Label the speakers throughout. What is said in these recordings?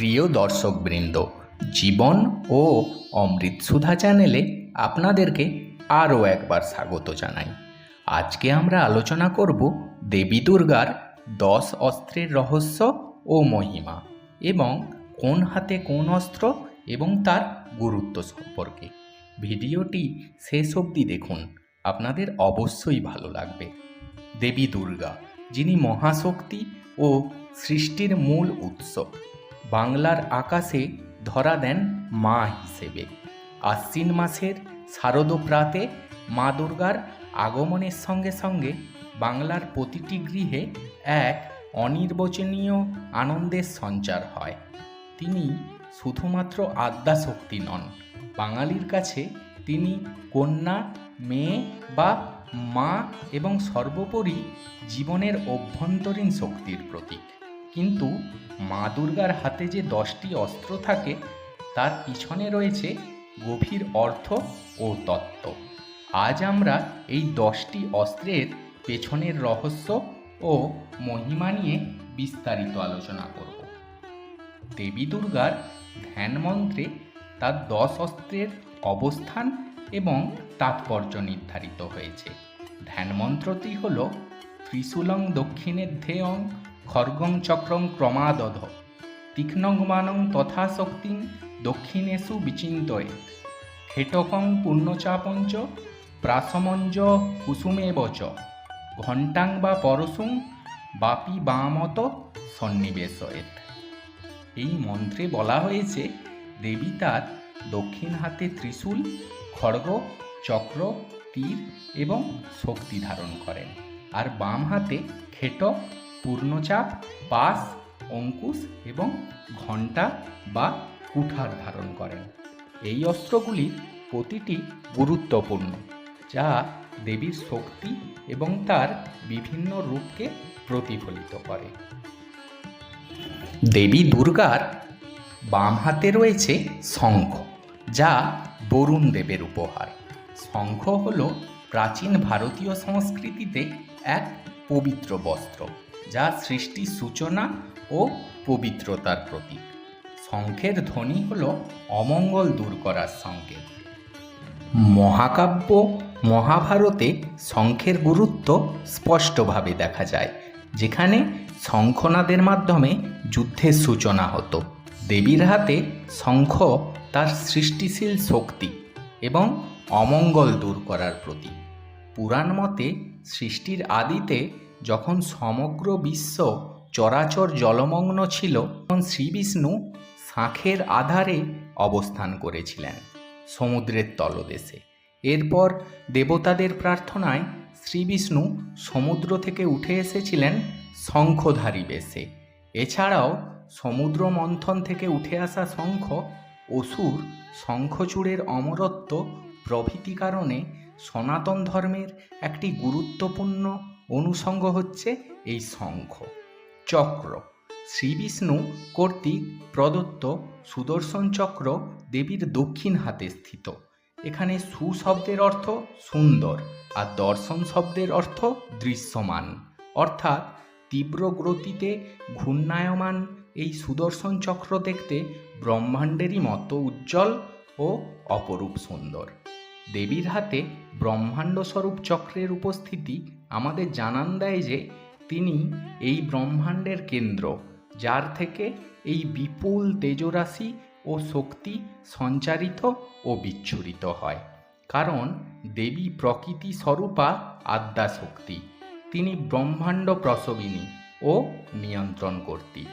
Speaker 1: প্রিয় দর্শকবৃন্দ, জীবন ও অমৃত সুধা চ্যানেলে আপনাদেরকে আরও একবার স্বাগত জানাই। আজকে আমরা আলোচনা করব দেবী দুর্গার দশ অস্ত্রের রহস্য ও মহিমা এবং কোন হাতে কোন অস্ত্র এবং তার গুরুত্ব সম্পর্কে। ভিডিওটি শেষ অবধি দেখুন, আপনাদের অবশ্যই ভালো লাগবে। দেবী দুর্গা, যিনি মহাশক্তি ও সৃষ্টির মূল উৎস বাংলার আকাশে ধরা দেন মা হিসেবে। আশ্বিন মাসের শারদ প্রাতে মা দুর্গার আগমনের সঙ্গে সঙ্গে বাংলার প্রতিটি গৃহে এক অনির্বচনীয় আনন্দের সঞ্চার হয়। তিনি শুধুমাত্র আদ্যাশক্তি নন, বাঙালির কাছে তিনি কন্যা, মেয়ে বা মা এবং সর্বোপরি জীবনের অভ্যন্তরীণ শক্তির প্রতীক। কিন্তু মা দুর্গার হাতে যে দশটি অস্ত্র থাকে, তার পিছনে রয়েছে গভীর অর্থ ও তত্ত্ব। আজ আমরা এই দশটি অস্ত্রের পেছনের রহস্য ও মহিমা নিয়ে বিস্তারিত আলোচনা করব। দেবী দুর্গার ধ্যান মন্ত্রে তার দশ অস্ত্রের অবস্থান এবং তাৎপর্য নির্ধারিত হয়েছে। ধ্যান মন্ত্রটি হল ত্রিশূলং দক্ষিণের ধেয়ং খর্গং চক্রং ক্রমাদধ। তীক্ষ্ণমানং তথা শক্তিং দক্ষিণেষু বিচিন্তয়ে খেটকং পুণ্যচাপঞ্চ প্রাসমঞ্জ কুসুমে বচ ঘণ্টাং বা পরশুং বাপি বামত সন্নিবেশয়েত। এই মন্ত্রে বলা হয়েছে, দেবী তার দক্ষিণ হাতে ত্রিশূল খড়গ চক্র, তীর এবং শক্তি ধারণ করেন। আর বাম হাতে খেটক পূর্ণচাপ পাস অঙ্কুশ এবং ঘণ্টা বা কুঠার ধারণ করেন। এই অস্ত্রগুলি প্রতিটি গুরুত্বপূর্ণ, যা দেবীর শক্তি এবং তার বিভিন্ন রূপকে প্রতিফলিত করে। দেবী দুর্গার বাম হাতে রয়েছে শঙ্খ, যা বরুণ দেবের উপহার। শঙ্খ হল প্রাচীন ভারতীয় সংস্কৃতিতে এক পবিত্র বস্ত্র। যা সৃষ্টির সূচনা ও পবিত্রতার প্রতীক। শঙ্খের ধ্বনি হল অমঙ্গল দূর করার সংকেত। মহাকাব্য, মহাভারতে শঙ্খের গুরুত্ব স্পষ্টভাবে দেখা যায়, যেখানে শঙ্খনাদের মাধ্যমে যুদ্ধের সূচনা হতো। দেবীর হাতে শঙ্খ তার সৃষ্টিশীল শক্তি এবং অমঙ্গল দূর করার প্রতীক। পুরাণ মতে সৃষ্টির আদিতে যখন সমগ্র বিশ্ব চরাচর জলমগ্ন ছিল, তখন শ্রীবিষ্ণু শাঁখের আধারে অবস্থান করেছিলেন সমুদ্রের তলদেশে। এরপর দেবতাদের প্রার্থনায় শ্রীবিষ্ণু সমুদ্র থেকে উঠে এসেছিলেন শঙ্খধারী বেশে। এছাড়াও সমুদ্র মন্থন থেকে উঠে আসা শঙ্খ, অসুর শঙ্খচূড়ের অমরত্ব প্রভৃতি কারণে সনাতন ধর্মের একটি গুরুত্বপূর্ণ অনুষঙ্গ হচ্ছে এই শঙ্খ। চক্র। শ্রীবিষ্ণু কর্তৃক প্রদত্ত সুদর্শন চক্র দেবীর দক্ষিণ হাতে স্থিত। এখানে সু শব্দের অর্থ সুন্দর আর দর্শন শব্দের অর্থ দৃশ্যমান। অর্থাৎ তীব্র গতিতে ঘূর্ণায়মান এই সুদর্শন চক্র দেখতে ব্রহ্মাণ্ডেরই মতো উজ্জ্বল ও অপরূপ সুন্দর। দেবীর হাতে ব্রহ্মাণ্ড স্বরূপ চক্রের উপস্থিতি আমাদের জানান দেয় যে তিনি এই ব্রহ্মাণ্ডের কেন্দ্র, যার থেকে এই বিপুল তেজরাশি ও শক্তি সঞ্চারিত ও বিচ্ছুরিত হয়। কারণ দেবী প্রকৃতি স্বরূপা আদ্যা শক্তি তিনি ব্রহ্মাণ্ড প্রসবিনী ও নিয়ন্ত্রণ কর্তী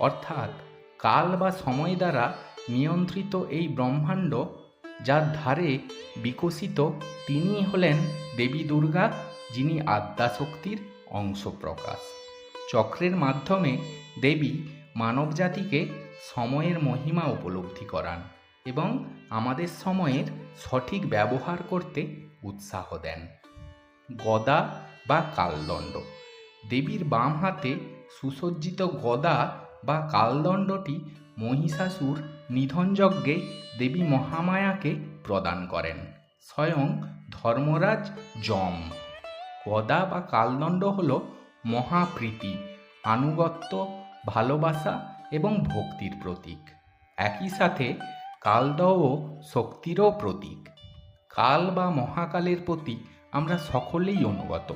Speaker 1: অর্থাৎ কাল বা সময় দ্বারা নিয়ন্ত্রিত এই ব্রহ্মাণ্ড, যার ধারে বিকশিত তিনি হলেন দেবী দুর্গা যিনি আদ্যাশক্তির অংশ প্রকাশ চক্রের মাধ্যমে দেবী মানবজাতিকে সময়ের মহিমা উপলব্ধি করান এবং আমাদের সময়ের সঠিক ব্যবহার করতে উৎসাহ দেন। গদা বা কালদণ্ড। দেবীর বাম হাতে সুসজ্জিত গদা বা কালদণ্ডটি মহিষাসুর নিধনযজ্ঞে দেবী মহামায়াকে প্রদান করেন। স্বয়ং ধর্মরাজ যম। গদা বা কালদণ্ড হল মহাপ্রীতি, আনুগত্য, ভালোবাসা এবং ভক্তির প্রতীক। একই সাথে কালদহ শক্তিরও প্রতীক। কাল বা মহাকালের প্রতি আমরা সকলেই অনুগত,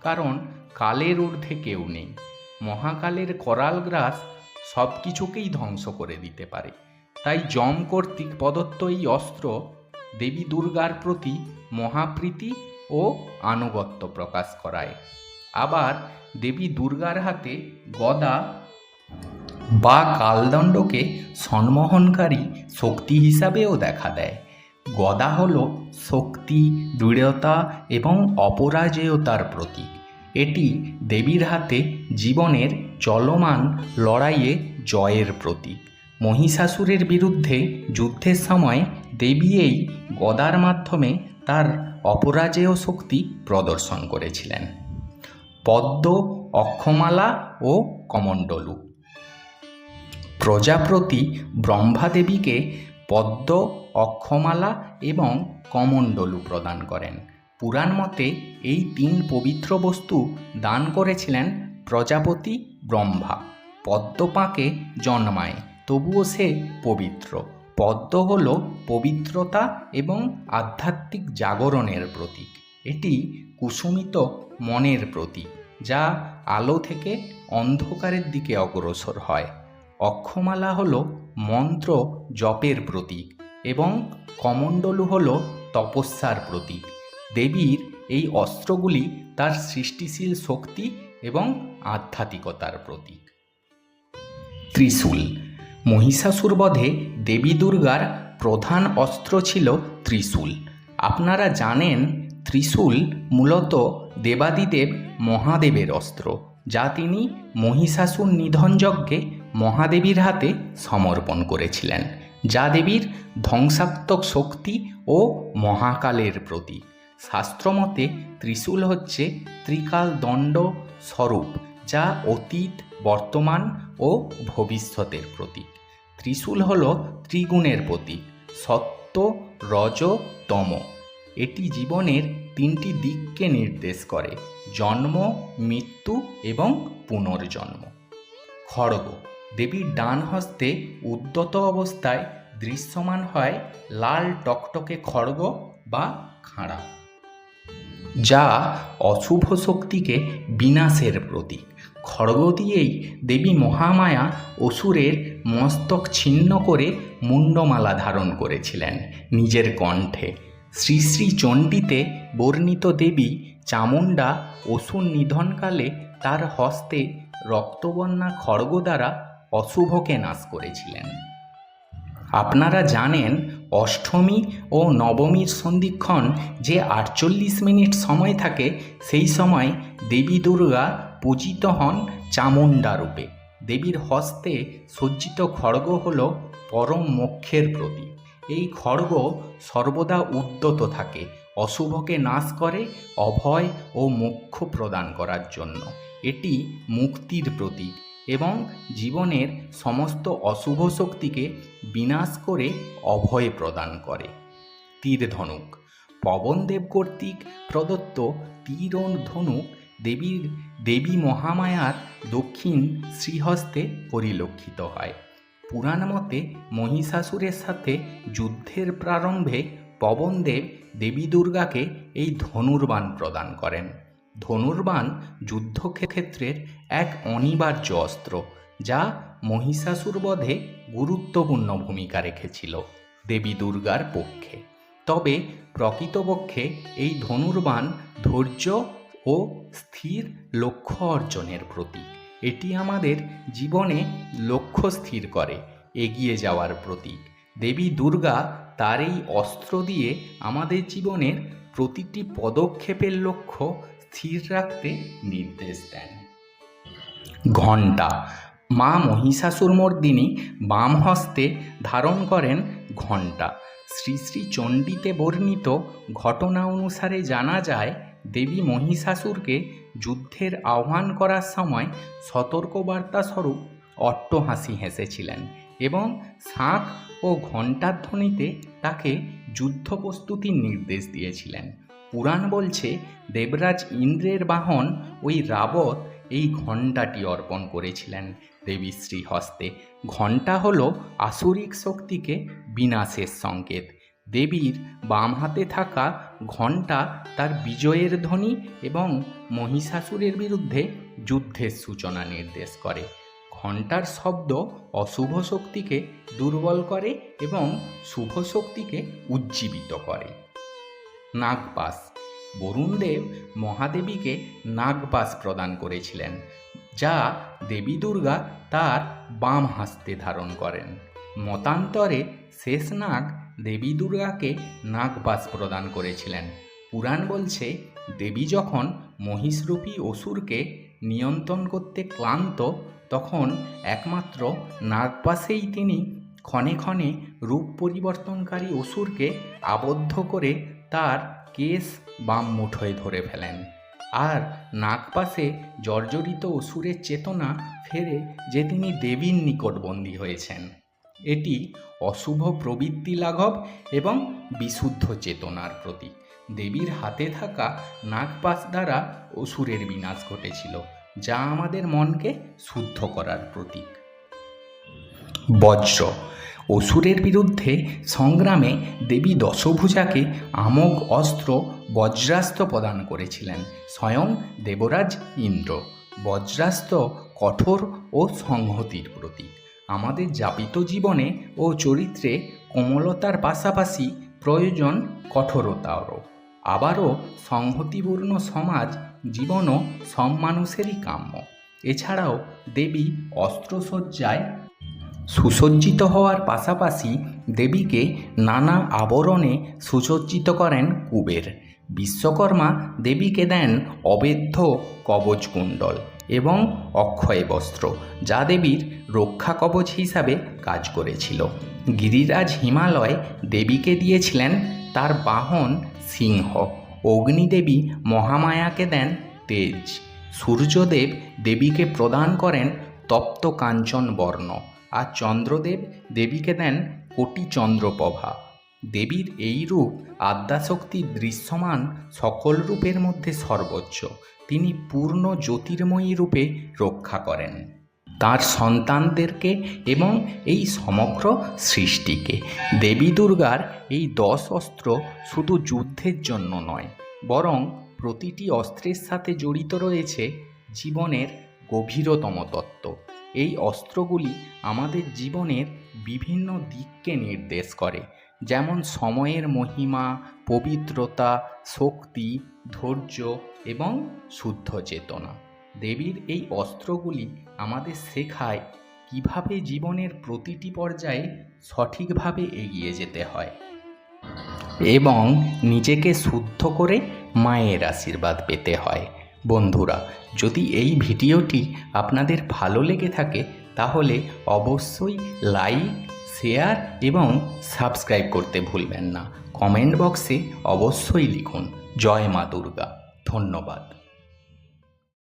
Speaker 1: কারণ কালের ঊর্ধ্বে কেউ নেই। মহাকালের করাল গ্রাস সব কিছুকেই ধ্বংস করে দিতে পারে। তাই যম কর্তৃক প্রদত্ত এই অস্ত্র দেবী দুর্গার প্রতি মহাপ্রীতি ও আনুগত্য প্রকাশ করায়। আবার দেবী দুর্গার হাতে গদা বা কালদণ্ডকে সম্মোহনকারী শক্তি হিসাবেও দেখা দেয়। গদা হল শক্তি, দৃঢ়তা এবং অপরাজেয়তার প্রতীক। এটি দেবীর হাতে জীবনের চলমান লড়াইয়ে জয়ের প্রতীক। মহিষাসুরের বিরুদ্ধে যুদ্ধের সময় দেবী এই গদার মাধ্যমে তার অপরাজেয় শক্তি প্রদর্শন করেছিলেন। পদ্ম, অক্ষমালা ও কমণ্ডলু। প্রজাপতি ব্রহ্মাদেবীকে পদ্ম, অক্ষমালা এবং কমণ্ডলু প্রদান করেন। পুরাণ মতে এই তিন পবিত্র বস্তু দান করেছিলেন প্রজাপতি ব্রহ্মা। পদ্মপাকে জন্মায়, তবুও সে পবিত্র। পদ্ম হল পবিত্রতা এবং আধ্যাত্মিক জাগরণের প্রতীক। এটি কুসুমিত মনের প্রতীক, যা আলো থেকে অন্ধকারের দিকে অগ্রসর হয়। অক্ষমালা হল মন্ত্র জপের প্রতীক এবং কমণ্ডলু হল তপস্যার প্রতীক। দেবীর এই অস্ত্রগুলি তার সৃষ্টিশীল শক্তি এবং আধ্যাত্মিকতার প্রতীক। ত্রিশূল মহিষাসুর বধে দেবী দুর্গার প্রধান অস্ত্র ছিল ত্রিশূল। আপনারা জানেন, ত্রিশূল মূলত দেবাদিদেব মহাদেবের অস্ত্র, যা তিনি মহিষাসুর নিধন যজ্ঞে মহাদেবীর হাতে সমর্পণ করেছিলেন, যা দেবীর ধ্বংসাত্মক শক্তি ও মহাকালের প্রতীক শাস্ত্রমতে ত্রিশূল হচ্ছে ত্রিকাল দণ্ড স্বরূপ, যা অতীত, বর্তমান ও ভবিষ্যতের প্রতীক। ত্রিশূল হল ত্রিগুণের প্রতীক, সত্য, রজ, তম। এটি জীবনের তিনটি দিককে নির্দেশ করে, জন্ম, মৃত্যু এবং পুনর্জন্ম। খড়গ, দেবীর ডান হস্তে উদ্যত অবস্থায় দৃশ্যমান হয় লাল টকটকে খড়গ বা খাঁড়া, যা অশুভ শক্তিকে বিনাশের প্রতীক। খড়গ দিয়েই দেবী মহামায়া অসুরের মস্তক ছিন্ন করে মুন্ডমালা ধারণ করেছিলেন নিজের কণ্ঠে। শ্রী শ্রী চণ্ডীতে বর্ণিত দেবী চামুণ্ডা অসুর নিধনকালে তার হস্তে রক্তবন্যা খড়গ দ্বারা অশুভকে নাশ করেছিলেন। আপনারা জানেন, অষ্টমী ও নবমীর সন্ধিক্ষণ যে আটচল্লিশ মিনিট সময় থাকে, সেই সময় দেবী দুর্গা পূজিত হন চামুণ্ডা রূপে। দেবীর হস্তে সজ্জিত খড়গ হল পরম মোক্ষের প্রতীক এই খড়গ সর্বদা উদ্যত থাকে, অশুভকে নাশ করে, অভয় ও মোক্ষ প্রদান করার জন্য। এটি মুক্তির প্রতীক এবং জীবনের সমস্ত অশুভ শক্তিকে বিনাশ করে অভয় প্রদান করে। তীর ধনুক পবনদেব কর্তৃক প্রদত্ত তীর ধনুক দেবীর দেবী মহামায়ার দক্ষিণ শ্রীহস্তে পরিলক্ষিত হয়। পুরাণ মতে মহিষাসুরের সাথে যুদ্ধের প্রারম্ভে পবনদেব দেবী দুর্গাকে এই ধনুর্বাণ প্রদান করেন। ধনুর্বাণ যুদ্ধক্ষেত্রের এক অনিবার্য অস্ত্র, যা মহিষাসুর বধে গুরুত্বপূর্ণ ভূমিকা রেখেছিল দেবী দুর্গার পক্ষে। তবে প্রকৃতপক্ষে এই ধনুর্বাণ ধৈর্য ও স্থির লক্ষ্য অর্জনের প্রতীক। এটি আমাদের জীবনে লক্ষ্য স্থির করে, এগিয়ে যাওয়ার প্রতীক। দেবী দুর্গা তার এই অস্ত্র দিয়ে আমাদের জীবনের প্রতিটি পদক্ষেপের লক্ষ্য স্থির রাখতে নির্দেশ দেন। ঘণ্টা। মা মহিষাসুরমর্দিনী বাম হস্তে ধারণ করেন ঘণ্টা। শ্রী শ্রী চণ্ডীতে বর্ণিত ঘটনা অনুসারে জানা যায় দেবী মহিষাসুরকে যুদ্ধের আহ্বান করার সময় সতর্কবার্তা স্বরূপ অট্টহাসি হেসেছিলেন এবং শাঁখ ও ঘণ্টার ধ্বনিতে তাকে যুদ্ধ প্রস্তুতির নির্দেশ দিয়েছিলেন। পুরাণ বলছে, দেবরাজ ইন্দ্রের বাহন ওই রাবত এই ঘণ্টাটি অর্পণ করেছিলেন। দেবী শ্রীহস্তে, ঘণ্টা হলো আসুরিক শক্তিকে বিনাশের সংকেত। দেবীর বাম হাতে থাকা ঘণ্টা তার বিজয়ের ধ্বনি এবং মহিষাসুরের বিরুদ্ধে যুদ্ধের সূচনা নির্দেশ করে। ঘণ্টার শব্দ অশুভ শক্তিকে দুর্বল করে এবং শুভ শক্তিকে উজ্জীবিত করে। নাগপাস বরুণদেব মহাদেবীকে নাগপাস প্রদান করেছিলেন, যা দেবী দুর্গা তার বাম হাস্তে ধারণ করেন। মতান্তরে শেষনাগ দেবী দুর্গাকে নাগপাস প্রদান করেছিলেন। পুরাণ বলছে, দেবী যখন মহিষরূপী অসুরকে নিয়ন্ত্রণ করতে ক্লান্ত, তখন একমাত্র নাগপাশেই তিনি ক্ষণে ক্ষণে রূপ পরিবর্তনকারী অসুরকে আবদ্ধ করে তার কেস বাম মুঠোয় ধরে ফেলেন। আর নাগপাশে জর্জরিত অসুরের চেতনা ফেরে যে তিনি দেবীর নিকটবন্দী হয়েছেন। এটি অশুভ প্রবৃত্তি লাঘব এবং বিশুদ্ধ চেতনার প্রতীক। দেবীর হাতে থাকা নাগপাশ দ্বারা অসুরের বিনাশ ঘটেছিল, যা আমাদের মনকে শুদ্ধ করার প্রতীক। বজ্র, অসুরের বিরুদ্ধে সংগ্রামে দেবী দশভুজাকে আমোঘ অস্ত্র বজ্রাস্ত্র প্রদান করেছিলেন স্বয়ং দেবরাজ ইন্দ্র। বজ্রাস্ত্র কঠোর ও সংহতির প্রতীক। আমাদের যাপিত জীবনে ও চরিত্রে কোমলতার পাশাপাশি প্রয়োজন কঠোরতারও। আবারও সংহতিপূর্ণ সমাজ জীবনও সব মানুষেরই কাম্য। এছাড়াও দেবী অস্ত্রসজ্জায় সুসজ্জিত হওয়ার পাশাপাশি দেবীকে নানা আবরণে সুসজ্জিত করেন কুবের। বিশ্বকর্মা দেবীকে দেন অবেদ্ধ কবচ কুণ্ডল এবং অক্ষয় বস্ত্র, যা দেবীর রক্ষা কবচ হিসাবে কাজ করেছিল। গিরিরাজ হিমালয় দেবীকে দিয়েছিলেন তার বাহন সিংহ। অগ্নিদেবী মহামায়াকে দেন তেজ। সূর্যদেব দেবীকে প্রদান করেন তপ্ত কাঞ্চন বর্ণ আর চন্দ্রদেব দেবীকে দেন কোটি চন্দ্রপ্রভা দেবীর এই রূপ আদ্যাশক্তির দৃশ্যমান সকল রূপের মধ্যে সর্বোচ্চ। তিনি পূর্ণ জ্যোতির্ময়ী রূপে রক্ষা করেন। তার সন্তানদেরকে এবং এই সমগ্র সৃষ্টিকে। দেবী দুর্গার এই দশ অস্ত্র শুধু যুদ্ধের জন্য নয়, বরং প্রতিটি অস্ত্রের সাথে জড়িত রয়েছে জীবনের গভীরতম তত্ত্ব। এই অস্ত্রগুলি আমাদের জীবনের বিভিন্ন দিককে নির্দেশ করে। যেমন সময়ের মহিমা, পবিত্রতা, শক্তি, ধৈর্য এবং শুদ্ধ চেতনা। দেবীর এই অস্ত্রগুলি আমাদের শেখায় কীভাবে জীবনের প্রতিটি পর্যায়ে সঠিকভাবে এগিয়ে যেতে হয় এবং নিজেকে শুদ্ধ করে মায়ের আশীর্বাদ পেতে হয়। বন্ধুরা, যদি এই ভিডিওটি আপনাদের ভালো লেগে থাকে, তাহলে অবশ্যই লাইক শেয়ার এবং সাবস্ক্রাইব করতে ভুলবেন না। কমেন্ট বক্সে অবশ্যই লিখুন জয় মা দুর্গা। ধন্যবাদ।